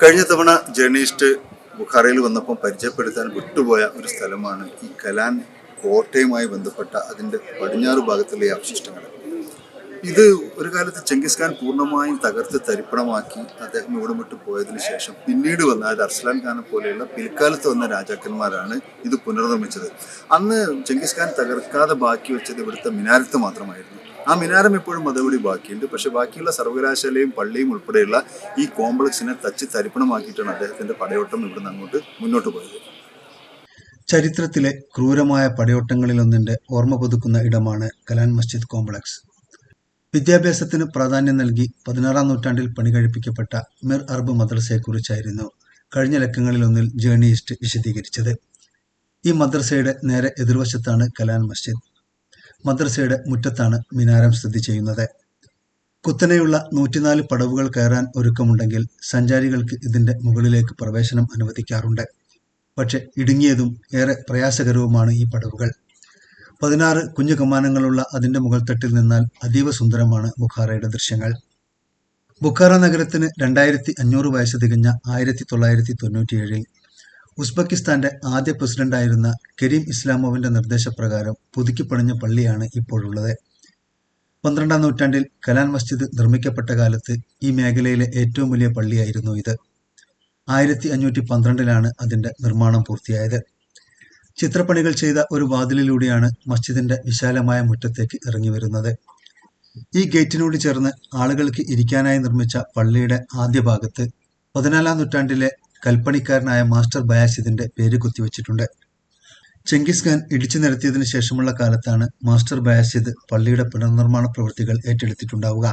കഴിഞ്ഞ തവണ ജേർണലിസ്റ്റ് ബുഖാറയിൽ വന്നപ്പോൾ പരിചയപ്പെടുത്താൻ വിട്ടുപോയ ഒരു സ്ഥലമാണ് ഈ കലാൻ കോട്ടയുമായി ബന്ധപ്പെട്ട അതിന്റെ പടിഞ്ഞാറ് ഭാഗത്തുള്ള അവശിഷ്ടങ്ങൾ. ഇത് ഒരു കാലത്ത് ചെങ്കിസ്ഖാൻ പൂർണമായും തകർത്ത് തരിപ്പണമാക്കി അദ്ദേഹം ഇവിടെ വിട്ട് പോയതിനു ശേഷം പിന്നീട് വന്ന അതായത് അർസ്ലാൻ ഖാനെ പോലെയുള്ള പിൽക്കാലത്ത് വന്ന രാജാക്കന്മാരാണ് ഇത് പുനർനിർമ്മിച്ചത്. അന്ന് ചെങ്കിസ്ഖാൻ തകർക്കാതെ ബാക്കി വെച്ചത് ഇവിടുത്തെ മിനാരത്ത് മാത്രമായിരുന്നു. ആ മിനാരം ഇപ്പോഴും അതോടി ബാക്കിയുണ്ട്. പക്ഷേ ബാക്കിയുള്ള സർവകലാശാലയും പള്ളിയും ഉൾപ്പെടെയുള്ള ഈ കോംപ്ലക്സിനെ തച്ച് തരിപ്പണമാക്കിയിട്ടാണ് അദ്ദേഹത്തിന്റെ പടയോട്ടം ഇവിടുന്ന് അങ്ങോട്ട് മുന്നോട്ട് പോയത്. ചരിത്രത്തിലെ ക്രൂരമായ പടയോട്ടങ്ങളിലൊന്നിന്റെ ഓർമ്മ പുതുക്കുന്ന ഇടമാണ് കലാൻ മസ്ജിദ് കോംപ്ലക്സ്. വിദ്യാഭ്യാസത്തിന് പ്രാധാന്യം നൽകി പതിനാറാം നൂറ്റാണ്ടിൽ പണി കഴിപ്പിക്കപ്പെട്ട മിർ അറബ് മദ്രസയെക്കുറിച്ചായിരുന്നു കഴിഞ്ഞ ലക്കങ്ങളിലൊന്നിൽ ജേണിയിസ്റ്റ് വിശദീകരിച്ചത്. ഈ മദ്രസയുടെ നേരെ എതിർവശത്താണ് കലാൻ മസ്ജിദ്. മദ്രസയുടെ മുറ്റത്താണ് മിനാരം സ്ഥിതി ചെയ്യുന്നത്. കുത്തനെയുള്ള നൂറ്റിനാല് പടവുകൾ കയറാൻ ഒരുക്കമുണ്ടെങ്കിൽ സഞ്ചാരികൾക്ക് ഇതിന്റെ മുകളിലേക്ക് പ്രവേശനം അനുവദിക്കാറുണ്ട്. പക്ഷെ ഇടുങ്ങിയതും ഏറെ പ്രയാസകരവുമാണ് ഈ പടവുകൾ. പതിനാറ് കുഞ്ഞു കമാനങ്ങളുള്ള അതിന്റെ മുകൾത്തട്ടിൽ നിന്നാൽ അതീവ സുന്ദരമാണ് ബുഖാറയുടെ ദൃശ്യങ്ങൾ. ബുഖാറ നഗരത്തിന് രണ്ടായിരത്തി അഞ്ഞൂറ് വയസ്സ് തികഞ്ഞ ആയിരത്തി തൊള്ളായിരത്തി തൊണ്ണൂറ്റിയേഴിൽ ഉസ്ബെക്കിസ്ഥാന്റെ ആദ്യ പ്രസിഡന്റായിരുന്ന കരീം ഇസ്ലാമോവിന്റെ നിർദ്ദേശപ്രകാരം പുതുക്കിപ്പണിഞ്ഞ പള്ളിയാണ് ഇപ്പോഴുള്ളത്. പന്ത്രണ്ടാം നൂറ്റാണ്ടിൽ കലാൻ മസ്ജിദ് നിർമ്മിക്കപ്പെട്ട കാലത്ത് ഈ മേഖലയിലെ ഏറ്റവും വലിയ പള്ളിയായിരുന്നു ഇത്. ആയിരത്തി അഞ്ഞൂറ്റി പന്ത്രണ്ടിലാണ് അതിന്റെ നിർമ്മാണം പൂർത്തിയായത്. ചിത്രപ്പണികൾ ചെയ്ത ഒരു വാതിലിലൂടെയാണ് മസ്ജിദിന്റെ വിശാലമായ മുറ്റത്തേക്ക് ഇറങ്ങി വരുന്നത്. ഈ ഗേറ്റിനോട് ചേർന്ന് ആളുകൾക്ക് ഇരിക്കാനായി നിർമ്മിച്ച പള്ളിയുടെ ആദ്യ ഭാഗത്ത് പതിനാലാം നൂറ്റാണ്ടിലെ കൽപ്പണിക്കാരനായ മാസ്റ്റർ ബയാസിദിന്റെ പേര് കുത്തിവെച്ചിട്ടുണ്ട്. ചെങ്കിസ് ഖാൻ ഇടിച്ചു നിരത്തിയതിനു ശേഷമുള്ള കാലത്താണ് മാസ്റ്റർ ബയാസിദ് പള്ളിയുടെ പുനർനിർമ്മാണ പ്രവൃത്തികൾ ഏറ്റെടുത്തിട്ടുണ്ടാവുക.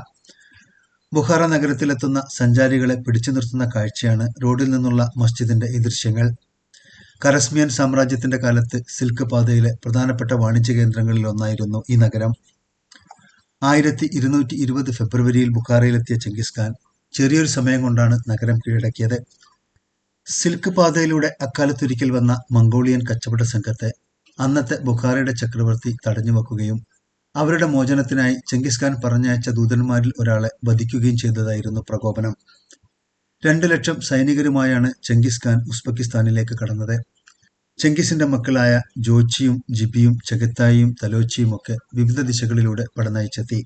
ബുഹാറ നഗരത്തിലെത്തുന്ന സഞ്ചാരികളെ പിടിച്ചു നിർത്തുന്ന കാഴ്ചയാണ് റോഡിൽ നിന്നുള്ള മസ്ജിദിന്റെ ഈ ദൃശ്യങ്ങൾ. കരസ്മിയൻ സാമ്രാജ്യത്തിന്റെ കാലത്ത് സിൽക്ക് പാതയിലെ പ്രധാനപ്പെട്ട വാണിജ്യ കേന്ദ്രങ്ങളിൽ ഒന്നായിരുന്നു ഈ നഗരം. ആയിരത്തി ഇരുന്നൂറ്റി ഇരുപത് ഫെബ്രുവരിയിൽ ബുഖാറയിലെത്തിയ ചെങ്കിസ് ഖാൻ ചെറിയൊരു സമയം കൊണ്ടാണ് നഗരം കീഴടക്കിയത്. സിൽക്ക് പാതയിലൂടെ അക്കാലത്തൊരിക്കൽ വന്ന മംഗോളിയൻ കച്ചവട സംഘത്തെ അന്നത്തെ ബുഖാറയുടെ ചക്രവർത്തി തടഞ്ഞു വെക്കുകയും അവരുടെ മോചനത്തിനായി ചെങ്കിസ്ഖാൻ പറഞ്ഞയച്ച ദൂതന്മാരിൽ ഒരാളെ വധിക്കുകയും ചെയ്തതായിരുന്നു പ്രകോപനം. രണ്ടു ലക്ഷം സൈനികരുമായാണ് ചെങ്കിസ്ഖാൻ ഉസ്ബെക്കിസ്ഥാനിലേക്ക് കടന്നത്. ചെങ്കിസിന്റെ മക്കളായ ജോച്ചിയും ജിബിയും ചഗത്തായിയും തലോച്ചിയും ഒക്കെ വിവിധ ദിശകളിലൂടെ പടനയിച്ചെത്തി.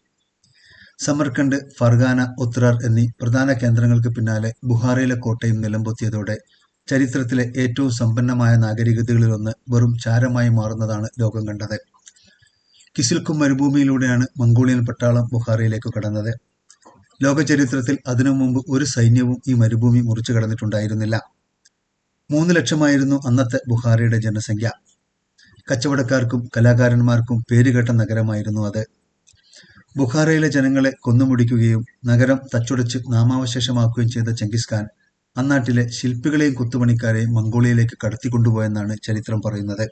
സമർക്കണ്ട് ഫർഗാന ഉത്രാർ എന്നീ പ്രധാന കേന്ദ്രങ്ങൾക്ക് പിന്നാലെ ബുഹാറയിലെ കോട്ടയും നിലംപൊത്തിയതോടെ ചരിത്രത്തിലെ ഏറ്റവും സമ്പന്നമായ നാഗരികതകളിലൊന്ന് വെറും ചാരമായി മാറുന്നതാണ് ലോകം കണ്ടത്. കിസിൽക്കും മരുഭൂമിയിലൂടെയാണ് മംഗോളിയൻ പട്ടാളം ബുഹാറയിലേക്ക് കടന്നത്. ലോക ചരിത്രത്തിൽ അതിനു മുമ്പ് ഒരു സൈന്യവും ഈ മരുഭൂമി മുറിച്ചു കടന്നിട്ടുണ്ടായിരുന്നില്ല. മൂന്ന് ലക്ഷമായിരുന്നു അന്നത്തെ ബുഹാറയുടെ ജനസംഖ്യ. കച്ചവടക്കാർക്കും കലാകാരന്മാർക്കും പേരുകേട്ട നഗരമായിരുന്നു അത്. ബുഖാറയിലെ ജനങ്ങളെ കൊന്നുമുടിക്കുകയും നഗരം തച്ചുടച്ച് നാമാവശേഷമാക്കുകയും ചെയ്ത ചെങ്കിസ്ഖാൻ അന്നാട്ടിലെ ശില്പികളെയും കുത്തുപണിക്കാരെയും മംഗോളിയയിലേക്ക് കടത്തിക്കൊണ്ടുപോയെന്നാണ് ചരിത്രം പറയുന്നത്.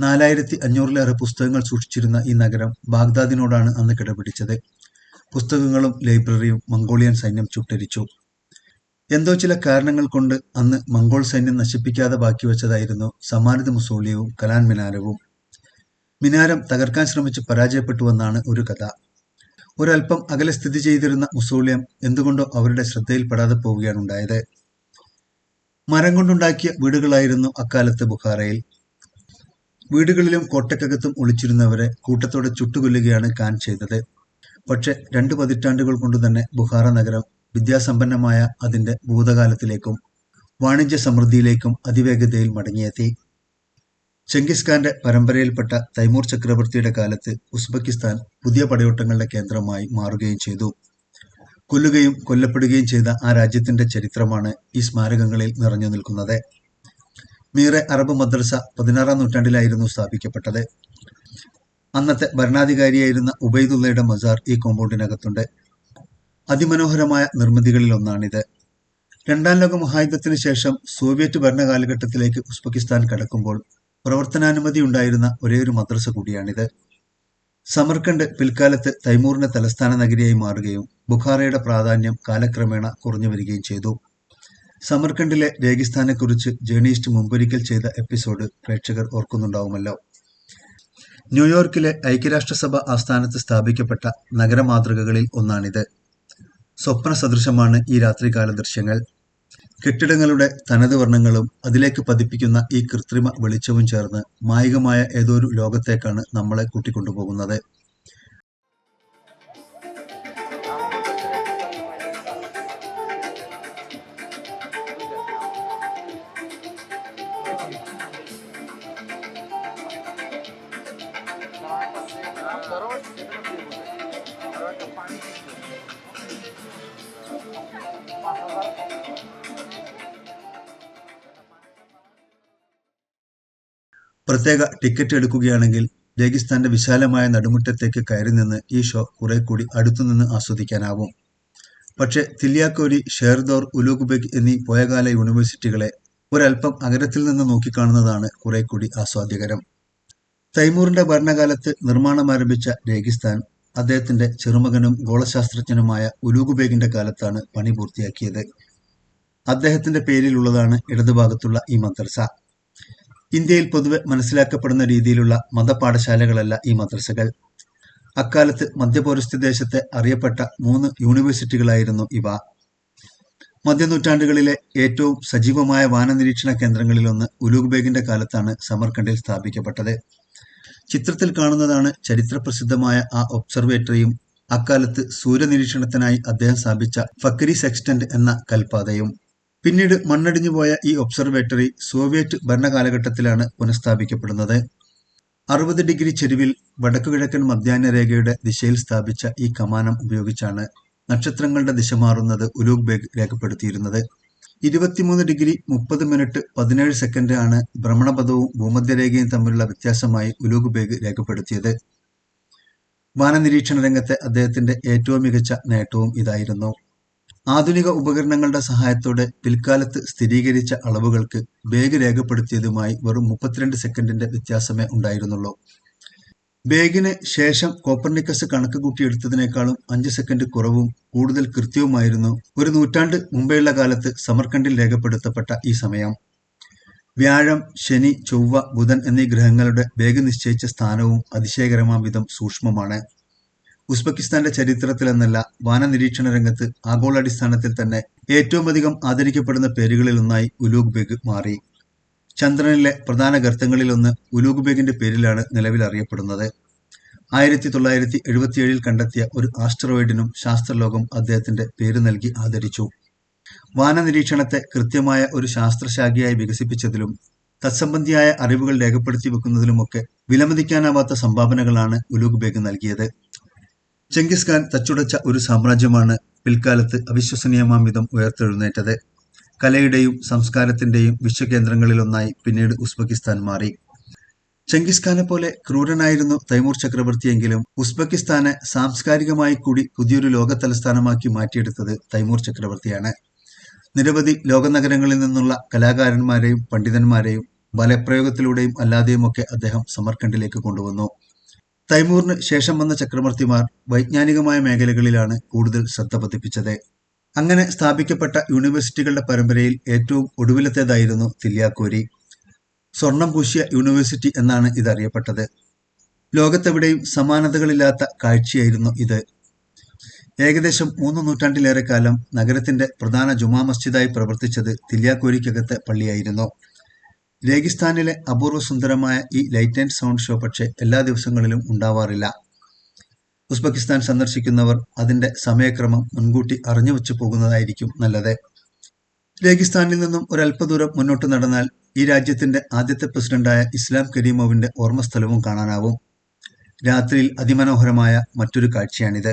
നാലായിരത്തി അഞ്ഞൂറിലേറെ പുസ്തകങ്ങൾ സൂക്ഷിച്ചിരുന്ന ഈ നഗരം ബാഗ്ദാദിനോടാണ് അന്ന് കിടപിടിച്ചത്. പുസ്തകങ്ങളും ലൈബ്രറിയും മംഗോളിയൻ സൈന്യം ചുട്ടരിച്ചു. എന്തോ ചില കാരണങ്ങൾ കൊണ്ട് അന്ന് മംഗോൾ സൈന്യം നശിപ്പിക്കാതെ ബാക്കി വെച്ചതായിരുന്നു സമാനിത മുസോളിയവും കലാൻ മിനാരവും. മിനാരം തകർക്കാൻ ശ്രമിച്ച് പരാജയപ്പെട്ടുവെന്നാണ് ഒരു കഥ. ഒരൽപ്പം അകലെ സ്ഥിതി ചെയ്തിരുന്ന മുസോളിയം എന്തുകൊണ്ടോ അവരുടെ ശ്രദ്ധയിൽപ്പെടാതെ പോവുകയാണ് ഉണ്ടായത്. മരം കൊണ്ടുണ്ടാക്കിയ വീടുകളായിരുന്നു അക്കാലത്ത് ബുഖാറയിൽ. വീടുകളിലും കോട്ടക്കകത്തും ഒളിച്ചിരുന്നവരെ കൂട്ടത്തോടെ ചുട്ടുകൊല്ലുകയാണ് ഖാൻ ചെയ്തത്. പക്ഷെ രണ്ട് പതിറ്റാണ്ടുകൾ കൊണ്ട് തന്നെ ബുഖാറ നഗരം വിദ്യാസമ്പന്നമായ അതിന്റെ ഭൂതകാലത്തിലേക്കും വാണിജ്യ സമൃദ്ധിയിലേക്കും അതിവേഗതയിൽ മടങ്ങിയെത്തി. ചെങ്കിസ് ഖാന്റെ പരമ്പരയിൽപ്പെട്ട തൈമൂർ ചക്രവർത്തിയുടെ കാലത്ത് ഉസ്ബെക്കിസ്ഥാൻ പുതിയ പടയോട്ടങ്ങളുടെ കേന്ദ്രമായി മാറുകയും ചെയ്തു. കൊല്ലുകയും കൊല്ലപ്പെടുകയും ചെയ്ത ആ രാജ്യത്തിന്റെ ചരിത്രമാണ് ഈ സ്മാരകങ്ങളിൽ നിറഞ്ഞു നിൽക്കുന്നത്. മീറെ അറബ് മദ്രസ പതിനാറാം നൂറ്റാണ്ടിലായിരുന്നു സ്ഥാപിക്കപ്പെട്ടത്. അന്നത്തെ ഭരണാധികാരിയായിരുന്ന ഉബൈദുള്ളയുടെ മസാർ ഈ കോമ്പൗണ്ടിനകത്തുണ്ട്. അതിമനോഹരമായ നിർമ്മിതികളിൽ ഒന്നാണിത് രണ്ടാം ലോക മഹായുദ്ധത്തിന് ശേഷം സോവിയറ്റ് ഭരണകാലഘട്ടത്തിലേക്ക് ഉസ്ബെക്കിസ്ഥാൻ കടക്കുമ്പോൾ പ്രവർത്തനാനുമതി ഉണ്ടായിരുന്ന ഒരേയൊരു മദ്രസ കൂടിയാണിത്. സമർക്കണ്ട് പിൽക്കാലത്ത് തൈമൂറിന്റെ തലസ്ഥാന നഗരിയായി മാറുകയും ബുഖാറയുടെ പ്രാധാന്യം കാലക്രമേണ കുറഞ്ഞു വരികയും ചെയ്തു. സമർക്കണ്ടിലെ രേഗിസ്ഥാനെക്കുറിച്ച് ജേണിസ്റ്റ് മുമ്പൊരിക്കൽ ചെയ്ത എപ്പിസോഡ് പ്രേക്ഷകർ ഓർക്കുന്നുണ്ടാവുമല്ലോ. ന്യൂയോർക്കിലെ ഐക്യരാഷ്ട്രസഭ ആസ്ഥാനത്ത് സ്ഥാപിക്കപ്പെട്ട നഗരമാതൃകകളിൽ ഒന്നാണിത്. സ്വപ്ന സദൃശമാണ് ഈ രാത്രികാല ദൃശ്യങ്ങൾ. കെട്ടിടങ്ങളുടെ തനത് വർണങ്ങളും അതിലേക്ക് പതിപ്പിക്കുന്ന ഈ കൃത്രിമ വെളിച്ചവും ചേർന്ന് മായികമായ ഏതോ ഒരു ലോകത്തേക്കാണ് നമ്മളെ കൂട്ടിക്കൊണ്ടുപോകുന്നത്. പ്രത്യേക ടിക്കറ്റ് എടുക്കുകയാണെങ്കിൽ രേഗിസ്ഥാന്റെ വിശാലമായ നടുമുറ്റത്തേക്ക് കയറി നിന്ന് ഈ ഷോ കുറെ കൂടി അടുത്തുനിന്ന് ആസ്വദിക്കാനാവും. പക്ഷേ തില്യാക്കോരി ഷേർദോർ ഉലൂഗ്ബെഗ് എന്നീ പോയകാല യൂണിവേഴ്സിറ്റികളെ ഒരൽപ്പം അകലത്തിൽ നിന്ന് നോക്കിക്കാണുന്നതാണ് കുറെ കൂടി ആസ്വാദ്യകരം. തൈമൂറിന്റെ ഭരണകാലത്ത് നിർമ്മാണം ആരംഭിച്ച രേഗിസ്ഥാൻ അദ്ദേഹത്തിന്റെ ചെറുമകനും ഗോളശാസ്ത്രജ്ഞനുമായ ഉലൂഗുബേഗിന്റെ കാലത്താണ് പണി പൂർത്തിയാക്കിയത്. അദ്ദേഹത്തിന്റെ പേരിലുള്ളതാണ് ഇടതുഭാഗത്തുള്ള ഈ മദ്രസ. ഇന്ത്യയിൽ പൊതുവെ മനസ്സിലാക്കപ്പെടുന്ന രീതിയിലുള്ള മതപാഠശാലകളല്ല ഈ മദ്രസകൾ. അക്കാലത്ത് മധ്യപൗരസ്ത്യ ദേശത്തെ അറിയപ്പെട്ട മൂന്ന് യൂണിവേഴ്സിറ്റികളായിരുന്നു ഇവ. മധ്യനൂറ്റാണ്ടുകളിലെ ഏറ്റവും സജീവമായ വാനനിരീക്ഷണ കേന്ദ്രങ്ങളിലൊന്ന് ഉലൂഗ്ബേഗിന്റെ കാലത്താണ് സമർഖണ്ഡിൽ സ്ഥാപിക്കപ്പെട്ടത്. ചിത്രത്തിൽ കാണുന്നതാണ് ചരിത്രപ്രസിദ്ധമായ ആ ഒബ്സർവേറ്ററിയും അക്കാലത്ത് സൂര്യനിരീക്ഷണത്തിനായി അദ്ദേഹം സ്ഥാപിച്ച ഫക്കരി സെക്സ്റ്റന്റ് എന്ന കൽപാതയും പിന്നീട് മണ്ണടിഞ്ഞുപോയ ഈ ഒബ്സർവേറ്ററി സോവിയറ്റ് ഭരണകാലഘട്ടത്തിലാണ് പുനഃസ്ഥാപിക്കപ്പെടുന്നത്. അറുപത് ഡിഗ്രി ചെരുവിൽ വടക്കുകിഴക്കൻ മധ്യാഹ്ന രേഖയുടെ ദിശയിൽ സ്ഥാപിച്ച ഈ കമാനം ഉപയോഗിച്ചാണ് നക്ഷത്രങ്ങളുടെ ദിശ മാറുന്നത് ഉലൂഗ് ബേഗ് രേഖപ്പെടുത്തിയിരുന്നത്. ഇരുപത്തിമൂന്ന് ഡിഗ്രി മുപ്പത് മിനിറ്റ് പതിനേഴ് സെക്കൻഡ് ആണ് ഭ്രമണപഥവും ഭൂമധ്യരേഖയും തമ്മിലുള്ള വ്യത്യാസമായി ഉലൂഗ് ബേഗ് രേഖപ്പെടുത്തിയത്. വാനനിരീക്ഷണ രംഗത്തെ അദ്ദേഹത്തിന്റെ ഏറ്റവും മികച്ച നേട്ടവും ഇതായിരുന്നു. ആധുനിക ഉപകരണങ്ങളുടെ സഹായത്തോടെ പിൽക്കാലത്ത് സ്ഥിരീകരിച്ച അളവുകൾക്ക് ബേഗ് രേഖപ്പെടുത്തിയതുമായി വെറും മുപ്പത്തിരണ്ട് സെക്കൻഡിന്റെ വ്യത്യാസമേ ഉണ്ടായിരുന്നുള്ളൂ. ബേഗിന് ശേഷം കോപ്പർനിക്കസ് കണക്ക് കൂട്ടിയെടുത്തതിനേക്കാളും അഞ്ച് സെക്കൻഡ് കുറവും കൂടുതൽ കൃത്യവുമായിരുന്നു ഒരു നൂറ്റാണ്ട് മുമ്പെയുള്ള കാലത്ത് സമർക്കണ്ടിൽ രേഖപ്പെടുത്തപ്പെട്ട ഈ സമയം. വ്യാഴം ശനി ചൊവ്വ ബുധൻ എന്നീ ഗ്രഹങ്ങളുടെ ബേഗ് നിശ്ചയിച്ച സ്ഥാനവും അതിശയകരമാം വിധം സൂക്ഷ്മമാണ്. ഉസ്ബെക്കിസ്ഥാന്റെ ചരിത്രത്തിലെന്നല്ല വാനനിരീക്ഷണ രംഗത്ത് ആഗോളാടിസ്ഥാനത്തിൽ തന്നെ ഏറ്റവും അധികം ആദരിക്കപ്പെടുന്ന പേരുകളിലൊന്നായി ഉലൂഗ് ബേഗ് മാറി. ചന്ദ്രനിലെ പ്രധാന ഗർത്തങ്ങളിലൊന്ന് ഉലൂഗ് ബേഗിന്റെ പേരിലാണ് നിലവിൽ അറിയപ്പെടുന്നത്. ആയിരത്തി തൊള്ളായിരത്തി എഴുപത്തിയേഴിൽ കണ്ടെത്തിയ ഒരു ആസ്ട്രോയിഡിനും ശാസ്ത്രലോകം അദ്ദേഹത്തിന്റെ പേര് നൽകി ആദരിച്ചു. വാനനിരീക്ഷണത്തെ കൃത്യമായ ഒരു ശാസ്ത്രശാഖയായി വികസിപ്പിച്ചതിലും തത്സംബന്ധിയായ അറിവുകൾ രേഖപ്പെടുത്തി വെക്കുന്നതിലുമൊക്കെ വിലമതിക്കാനാവാത്ത സംഭാവനകളാണ് ഉലൂഗ് ബേഗ് നൽകിയത്. ചെങ്കിസ് ഖാൻ തച്ചുടച്ച ഒരു സാമ്രാജ്യമാണ് പിൽക്കാലത്ത് അവിശ്വസനീയമാം വിധം ഉയർത്തെഴുന്നേറ്റത്. കലയുടെയും സംസ്കാരത്തിന്റെയും വിശ്വകേന്ദ്രങ്ങളിലൊന്നായി പിന്നീട് ഉസ്ബെക്കിസ്ഥാൻ മാറി. ചെങ്കിസ് ഖാനെ പോലെ ക്രൂരനായിരുന്നു തൈമൂർ ചക്രവർത്തിയെങ്കിലും ഉസ്ബെക്കിസ്ഥാനെ സാംസ്കാരികമായി കൂടി പുതിയൊരു ലോക തലസ്ഥാനമാക്കി മാറ്റിയെടുത്തത് തൈമൂർ ചക്രവർത്തിയാണ്. നിരവധി ലോക നഗരങ്ങളിൽ നിന്നുള്ള കലാകാരന്മാരെയും പണ്ഡിതന്മാരെയും ബലപ്രയോഗത്തിലൂടെയും അല്ലാതെയുമൊക്കെ അദ്ദേഹം സമർഖണ്ഡിലേക്ക് കൊണ്ടുവന്നു. തൈമൂറിന് ശേഷം വന്ന ചക്രവർത്തിമാർ വൈജ്ഞാനികമായ മേഖലകളിലാണ് കൂടുതൽ ശ്രദ്ധ പതിപ്പിച്ചത്. അങ്ങനെ സ്ഥാപിക്കപ്പെട്ട യൂണിവേഴ്സിറ്റികളുടെ പരമ്പരയിൽ ഏറ്റവും ഒടുവിലത്തേതായിരുന്നു തില്യാക്കോരി. സ്വർണം പൂശിയ യൂണിവേഴ്സിറ്റി എന്നാണ് ഇതറിയപ്പെട്ടത്. ലോകത്തെവിടെയും സമാനതകളില്ലാത്ത കാഴ്ചയായിരുന്നു ഇത്. ഏകദേശം മൂന്ന് നൂറ്റാണ്ടിലേറെ കാലം നഗരത്തിന്റെ പ്രധാന ജുമാ മസ്ജിദായി പ്രവർത്തിച്ചത് തില്യാക്കോരിക്കകത്തെ പള്ളിയായിരുന്നു. രേഗിസ്ഥാനിലെ അപൂർവ സുന്ദരമായ ഈ ലൈറ്റ് ആൻഡ് സൗണ്ട് ഷോ പക്ഷേ എല്ലാ ദിവസങ്ങളിലും ഉണ്ടാവാറില്ല. ഉസ്ബെക്കിസ്ഥാൻ സന്ദർശിക്കുന്നവർ അതിന്റെ സമയക്രമം മുൻകൂട്ടി അറിഞ്ഞു വെച്ചു പോകുന്നതായിരിക്കും നല്ലത്. രേഗിസ്ഥാനിൽ നിന്നും ഒരല്പദൂരം മുന്നോട്ട് നടന്നാൽ ഈ രാജ്യത്തിന്റെ ആദ്യത്തെ പ്രസിഡന്റായ ഇസ്ലാം കരീമോവിന്റെ ഓർമ്മസ്ഥലവും കാണാനാവും. രാത്രിയിൽ അതിമനോഹരമായ മറ്റൊരു കാഴ്ചയാണിത്.